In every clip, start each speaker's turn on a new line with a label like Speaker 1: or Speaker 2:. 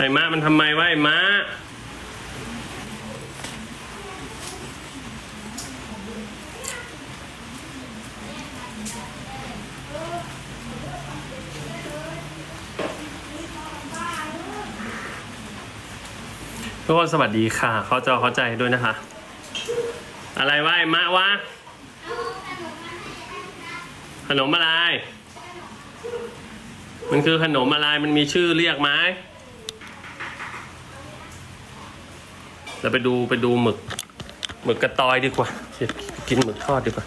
Speaker 1: ไอ้ม้ามันทำไมวะไอ้ม้าทุกคนสวัสดีค่ะ เขาจอเข้าใจด้วยนะคะ อะไรวะไอ้มะวะ ขนมอะไร มันคือขนมอะไร มันมีชื่อเรียกไหม เราไปดูไปดูหมึก หมึกกระตอยดีกว่ากินหมึกทอดดีกว่า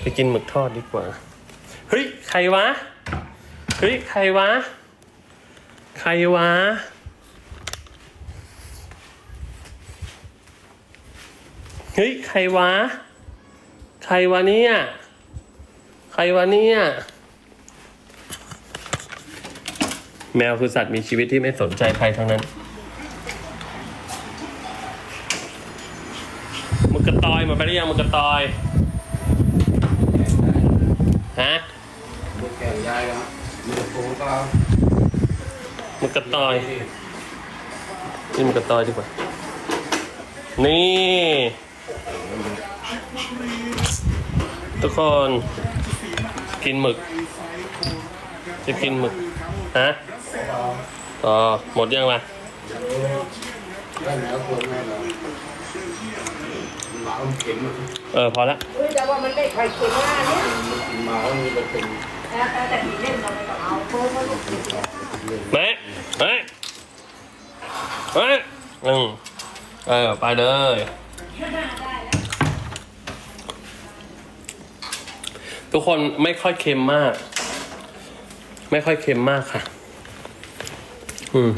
Speaker 1: ไปกินหมึกทอดดีกว่า เฮ้ย ใครวะ เฮ้ย ใครวะ ใครวะเฮ้ย ใครวะ ใครวะเนี่ย ใครวะเนี่ย แมวคือสัตว์มีชีวิตที่ไม่สนใจใครทั้งนั้น กระตอยมาไปหรือยังมึกกระตอยฮะ
Speaker 2: một kẻ dài đó một phố to
Speaker 1: มึกกระตอยนี่มึกกระตอยดีกว่า นี่ทุกคนกินหมึก จะกินหมึกฮะอ๋อหมดยัง มา
Speaker 2: cái mẹ cuốn này là máu kiếm mà
Speaker 1: เออพอละ
Speaker 3: อุ้ยแต่ว่ามันได้ไข่เค็มมากเนี่ย
Speaker 2: máu như là tình
Speaker 3: แต่แต่แต่ผีเล่นเราไม่ต้องเอาเพราะว่าลูกติดเนี่ย
Speaker 1: เฮ้ยเฮ้ยเฮ้ยอืมเออไปเลยทุกคนไม่ค่อยเค็มมาก ไม่ค่อยเค็มมากค่ะ อืม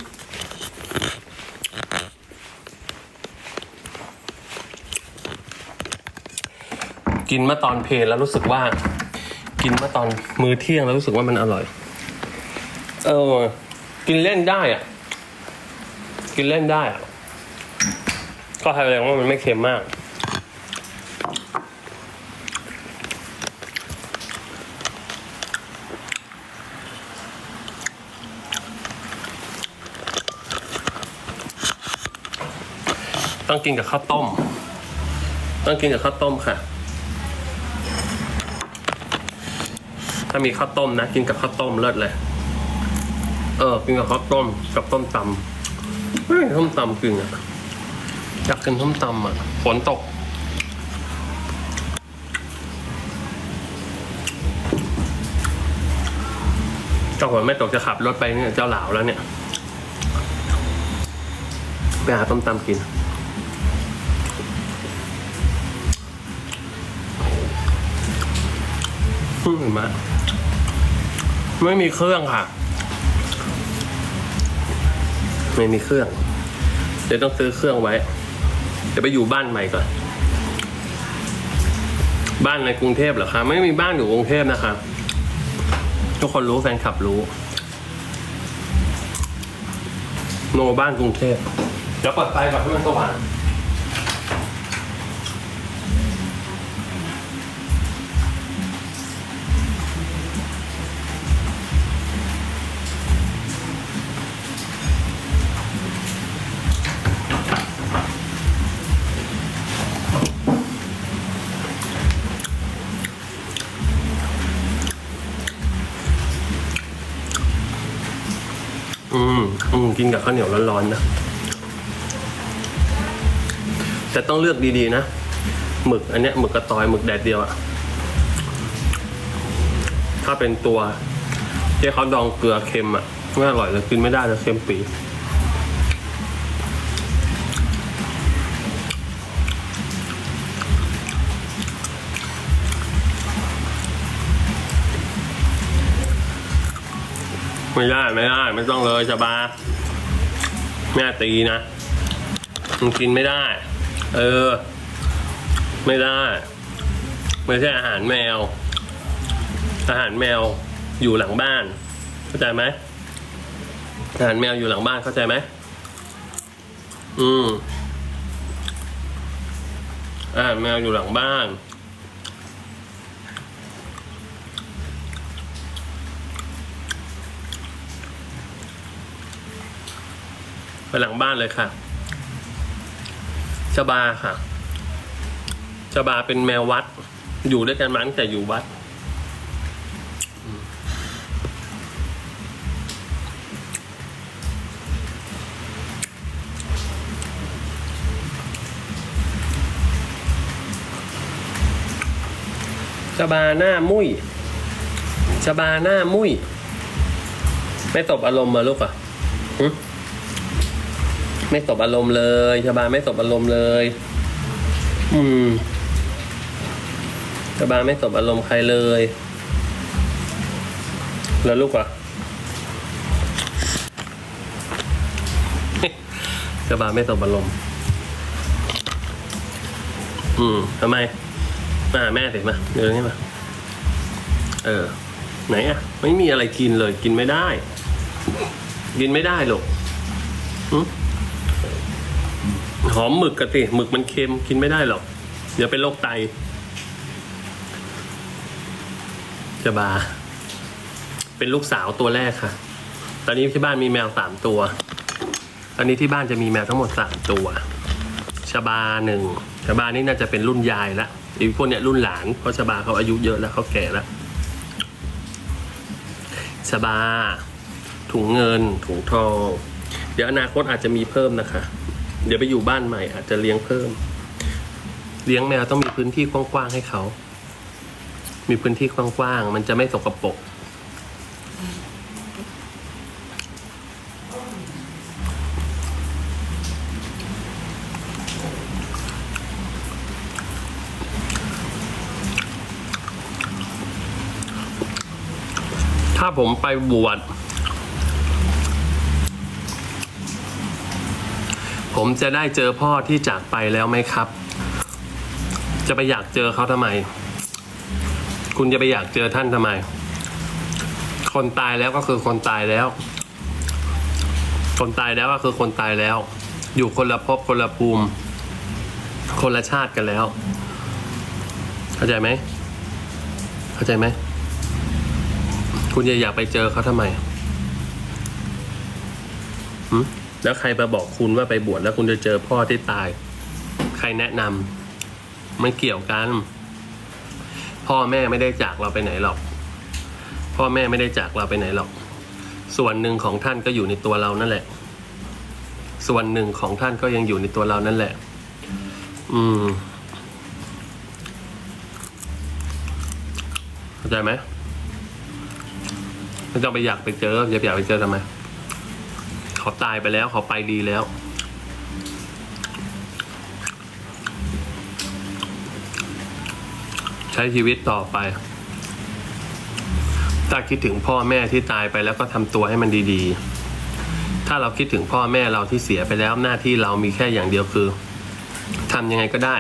Speaker 1: กินเมื่อตอนเพลนแล้วรู้สึกว่า กินเมื่อตอนมื้อเที่ยงแล้วรู้สึกว่ามันอร่อย เออ กินเล่นได้อะ กินเล่นได้อะ ก็แสดงว่ามันไม่เค็มมากต้องกินกับข้าวต้ม ต้องกินกับข้าวต้มค่ะ ถ้ามีข้าวต้มนะ กินกับข้าวต้มเลิศเลย เออ กินกับข้าวต้มกับต้มตำเฮ้ยต้มตำกินอะอยากกินต้มตำอะฝนตก เจ้าฝนไม่ตกจะขับรถไปเนี่ยเจ้าหลาวแล้วเนี่ยไปหาต้มตำกินอืมเห็น ไมไม่มีเครื่องค่ะ ไม่มีเครื่อง เดี๋ยวต้องซื้อเครื่องไว้ เดี๋ยวไปอยู่บ้านใหม่ก่อน บ้านในกรุงเทพเหรอคะ ไม่มีบ้านอยู่กรุงเทพนะคะ ทุกคนรู้แฟนคลับรู้ โนบ้านกรุงเทพเดี๋ยวเปิดไฟก่อนให้มันสว่าง กินกับข้าวเหนียวร้อนๆนะ แต่ต้องเลือกดีๆนะ หมึกอันเนี้ยหมึกกระตอยหมึกแดดเดียวอะถ้าเป็นตัวที่เขาดองเกลือเค็มอะไม่อร่อยเลยกินไม่ได้เลยเค็มปีไม่ได้ไม่ได้ไม่ต้องเลยจะบา แม่ตีนะมันกินไม่ได้ เออ ไม่ได้ ไม่ใช่อาหารแมว อาหารแมวอยู่หลังบ้าน เข้าใจไหมอาหารแมวอยู่หลังบ้านเข้าใจไหมอืมอาหารแมวอยู่หลังบ้าน อ ไป หลังบ้านเลยค่ะชบาค่ะชบาเป็นแมววัด อยู่ด้วยกันมาตั้งแต่อยู่วัด ชบาหน้ามุ้ยชบาหน้ามุ้ย ไม่ตบอารมณ์มาลูกอะ ไม่ตบอารมณ์เลยชบาไม่ตบอารมณ์เลย อืมชบาไม่ตบอารมณ์ใครเลย แล้วลูกอะชบาไม่ตบอารมณ์อืมทำไมมาหาแม่สิมาเดินนี่มาเออ ไหนอะไม่มีอะไรกินเลยกินไม่ได้ กินไม่ได้หรอกหึ หอมหมึกกะติหมึกมันเค็มกินไม่ได้หรอก เดี๋ยวเป็นโรคไต จะบา เป็นลูกสาวตัวแรกค่ะ ตอนนี้ที่บ้านมีแมวสามตัว ตอนนี้ที่บ้านจะมีแมวทั้งหมดสามตัวชบาหนึ่งชบานี่น่าจะเป็นรุ่นยายละอีกพวกเนี้ยรุ่นหลานเพราะชบาเขาอายุเยอะแล้วเขาแก่แล้วชบา ถุงเงินถุงทองเดี๋ยวอนาคตอาจจะมีเพิ่มนะคะ เดี๋ยวไปอยู่บ้านใหม่ อาจจะเลี้ยงเพิ่ม เลี้ยงแมวต้องมีพื้นที่กว้างๆให้เขา มีพื้นที่กว้างๆมันจะไม่สกปรกถ้าผมไปบวช ผมจะได้เจอพ่อที่จากไปแล้วไหมครับ จะไปอยากเจอเขาทำไม คุณจะไปอยากเจอท่านทำไม คนตายแล้วก็คือคนตายแล้ว คนตายแล้วก็คือคนตายแล้ว อยู่คนละภพคนละภูมิ คนละชาติกันแล้ว เข้าใจไหมเข้าใจไหมคุณจะอยากไปเจอเขาทำไมหึ แล้วใครมาบอกคุณว่าไปบวชแล้วคุณจะเจอพ่อที่ตาย ใครแนะนำมันเกี่ยวกัน พ่อแม่ไม่ได้จากเราไปไหนหรอก พ่อแม่ไม่ได้จากเราไปไหนหรอก ส่วนหนึ่งของท่านก็อยู่ในตัวเรานั่นแหละ ส่วนหนึ่งของท่านก็ยังอยู่ในตัวเรานั่นแหละ อืมเข้าใจไหมไม่ต้องไปอยากไปเจออย่าไปอยากไปเจอทำไม เขาตายไปแล้วเขาไปดีแล้ว ใช้ชีวิตต่อไป ถ้าคิดถึงพ่อแม่ที่ตายไปแล้วก็ทำตัวให้มันดีๆ ถ้าเราคิดถึงพ่อแม่เราที่เสียไปแล้วหน้าที่เรามีแค่อย่างเดียวคือทำยังไงก็ได้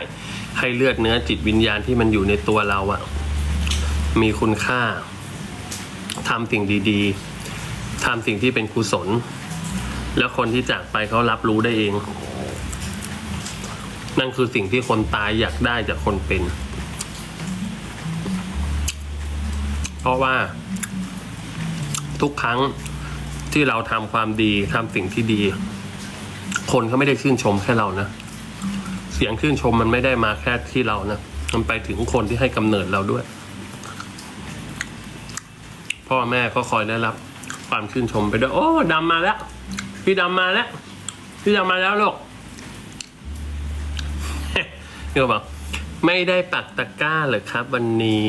Speaker 1: ให้เลือดเนื้อจิตวิญญาณที่มันอยู่ในตัวเราอะมีคุณค่าทำสิ่งดีๆทำสิ่งที่เป็นกุศล แล้วคนที่จากไปเขารับรู้ได้เอง นั่นคือสิ่งที่คนตายอยากได้จากคนเป็น เพราะว่า ทุกครั้งที่เราทำความดีทำสิ่งที่ดี คนเขาไม่ได้ชื่นชมแค่เรานะเสียงชื่นชมมันไม่ได้มาแค่ที่เรานะมันไปถึงคนที่ให้กำเนิดเราด้วย พ่อแม่ก็คอยได้รับ ความชื่นชมไปด้วย โอ้ดำมาแล้ว พี่ดำมาแล้ว พี่ดำมาแล้วลูกนี่ก็บอกไม่ได้ปักตะกร้าเลยครับ วันนี้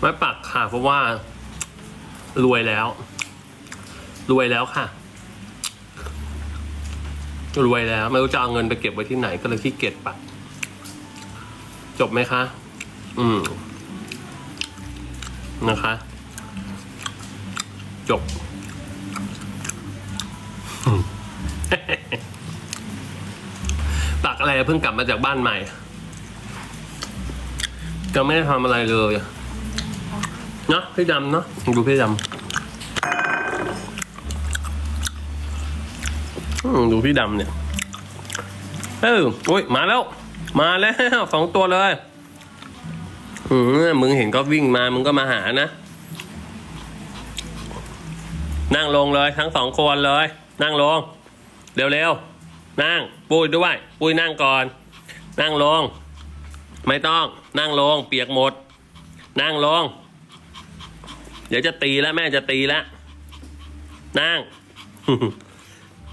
Speaker 1: ไม่ปักค่ะ เพราะว่า รวยแล้ว รวยแล้วค่ะ รวยแล้ว ไม่รู้จะเอาเงินไปเก็บไว้ที่ไหนก็เลยขี้เกียจปัก จบไหมคะ อืม นะคะ จบ ตักอะไรเพิ่งกลับมาจากบ้านใหม่ก็ไม่ได้ทำอะไรเลยเนาะพี่ดำเนาะดูพี่ดำดูพี่ดำเนี่ยเออโอ้ยมาแล้ว มาแล้วสองตัวเลยอืมมึงเห็นก็วิ่งมา มึงก็มาหานะ นั่งลงเลยทั้งสองคนเลย นั่งลง เร็วๆ นั่ง ปุ้ยด้วย ปุ้ยนั่งก่อน นั่งลง ไม่ต้อง นั่งลง เปียกหมด นั่งลง เดี๋ยวจะตีแล้วแม่จะตีแล้ว นั่ง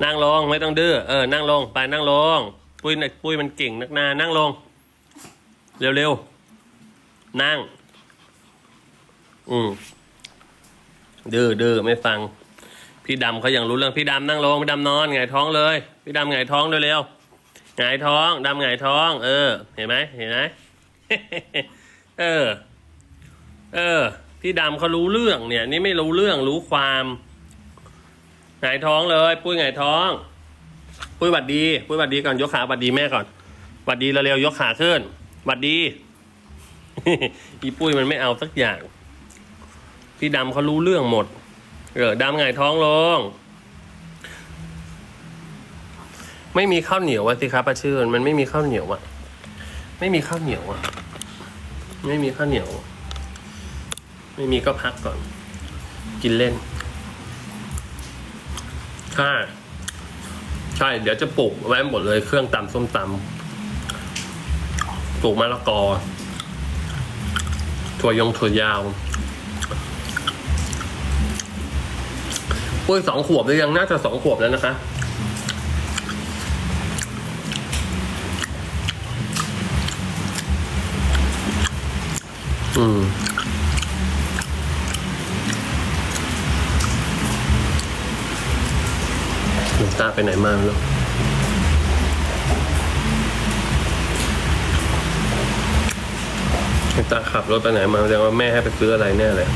Speaker 1: นั่งลง ไม่ต้องดื้อ เออ นั่งลง ไปนั่งลง ปุ้ยปุ้ยมันเก่งนักหนา นั่งลง เร็วๆ นั่ง อืมดื้อดื้อไม่ฟัง พี่ดำเขายังรู้เรื่องพี่ดำนั่งลงพี่ดำนอนหงท้องเลย พี่ดำหงท้องเร็วๆหงท้องดำหงท้อง เออ เห็นไหมเห็นไหมเออ เออ พี่ดำเขารู้เรื่องเนี่ย นี่ไม่รู้เรื่องรู้ความหงท้องเลย ปุ้ยหงท้อง ปุ้ยหวัดดี ปุ้ยหวัดดีก่อนยกขาหวัดดีแม่ก่อนหวัดดีเร็วๆยกขาขึ้นหวัดดีอีปุ้ยมันไม่เอาสักอย่าง พี่ดำเขารู้เรื่องหมด เออดำหงท้องลง ไม่มีข้าวเหนียววะสิครับป้าชื่นมันไม่มีข้าวเหนียวอะไม่มีข้าวเหนียวอะไม่มีข้าวเหนียว ไม่มีก็พักก่อน กินเล่นใช่ใช่ เดี๋ยวจะปลูกไว้หมดเลยเครื่องตำส้มตำปลูกมะละกอถั่วยงถั่วยาว ปุ้ยสองขวบหรือยังน่าจะสองขวบแล้วนะคะ อืมหลวงตาไปไหนมาไม่รู้หลวงตาขับรถไปไหนมาแสดงว่าแม่ให้ไปซื้ออะไรแน่เลย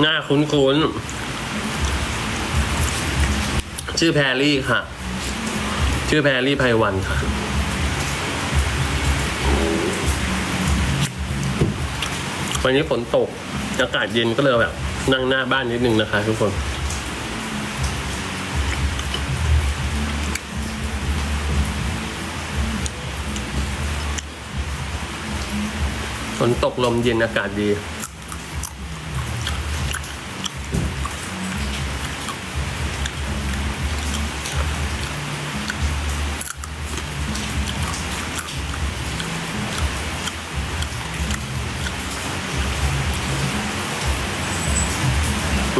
Speaker 1: หน้าคุ้นๆ ชื่อแพรรี่ค่ะ ชื่อแพรรี่ไพวันค่ะ วันนี้ฝนตก อากาศเย็นก็เลยแบบ นั่งหน้าบ้านนิดนึงนะคะทุกคนฝนตกลมเย็นอากาศดี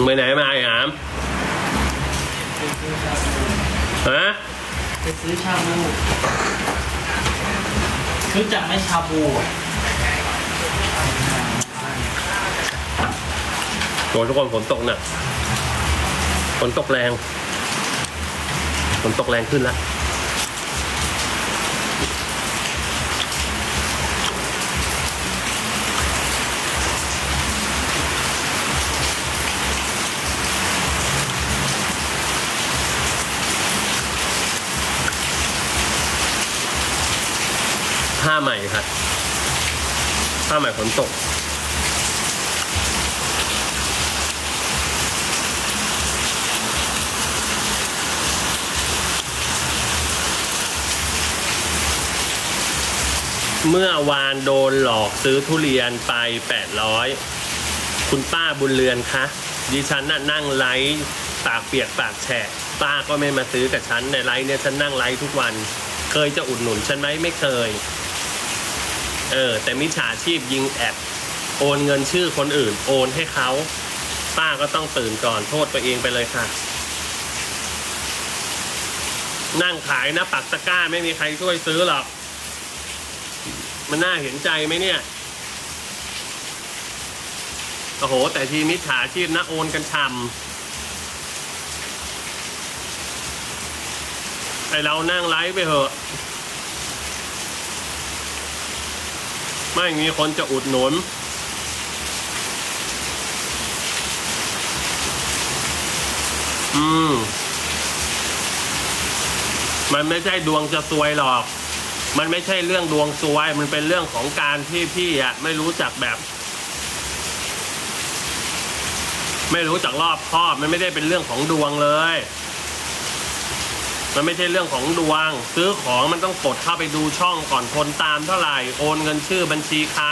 Speaker 1: ไปไหนมาไอ้หามฮะ
Speaker 4: ไปซื้อชาบูรู้จักไหมชาบูอะ
Speaker 1: โดยทุกคนฝนตกหนักฝนตกแรงฝนตกแรงขึ้นแล้ว ผ้าใหม่ครับ ผ้าใหม่ฝนตก เมื่อวานโดนหลอกซื้อทุเรียนไป 800 คุณป้าบุญเรือนคะดิฉันน่ะนั่งไลฟ์ปากเปียกปากแฉะป้าก็ไม่มาซื้อกับฉันในไลฟ์เนี่ยฉันนั่งไลฟ์ทุกวัน เคยจะอุดหนุนฉันไหมไม่เคย เออ แต่มิจฉาชีพยิงแอดโอนเงินชื่อคนอื่น โอนให้เขาป้าก็ต้องตื่นก่อนโทษตัวเองไปเลยค่ะ นั่งขายนะปักตะกร้าไม่มีใครช่วยซื้อหรอก มันน่าเห็นใจไหมเนี่ยโอ้โห แต่ทีมิจฉาชีพนะโอนกันชำไอเรานั่งไลฟ์ไปเถอะ ไม่มีคนจะอุดหนุน อืม มันไม่ใช่ดวงจะซวยหรอก มันไม่ใช่เรื่องดวงซวย มันเป็นเรื่องของการที่พี่อะไม่รู้จักแบบ ไม่รู้จักรอบคอบ มันไม่ได้เป็นเรื่องของดวงเลย มันไม่ใช่เรื่องของดวง ซื้อของมันต้องกดเข้าไปดูช่องก่อนคนตามเท่าไหร่โอนเงินชื่อบัญชีใคร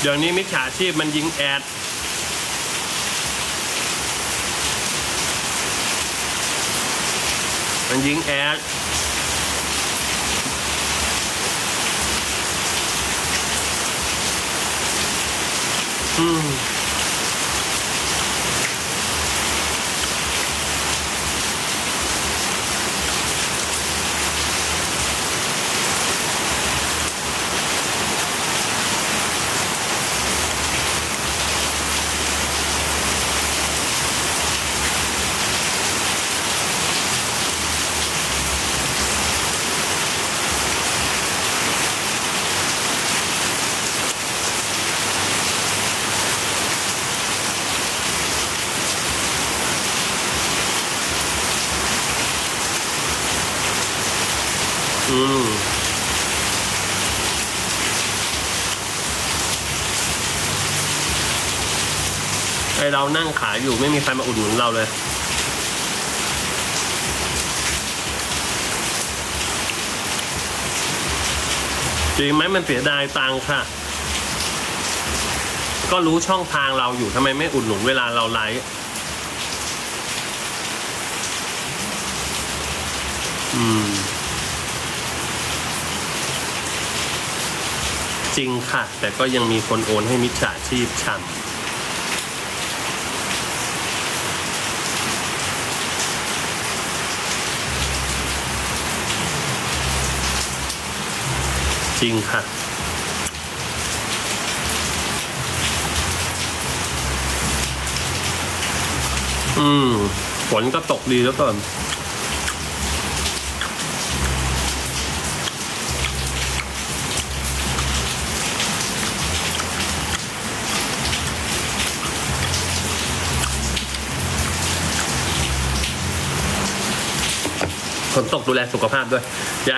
Speaker 1: เดี๋ยวนี้มิจฉาชีพมันยิงแอดมันยิงแอดอืม เรานั่งขายอยู่ไม่มีใครมาอุดหนุนเราเลยจริงไหมมันเสียดายตังค่ะ ก็รู้ช่องทางเราอยู่ทำไมไม่อุดหนุนเวลาเราไลฟ์อืม จริงค่ะ แต่ก็ยังมีคนโอนให้มิจฉาชีพช่ำ จริงค่ะ อืม ฝนก็ตกดีแล้วก่อนฝนตกดูแลสุขภาพด้วยอย่า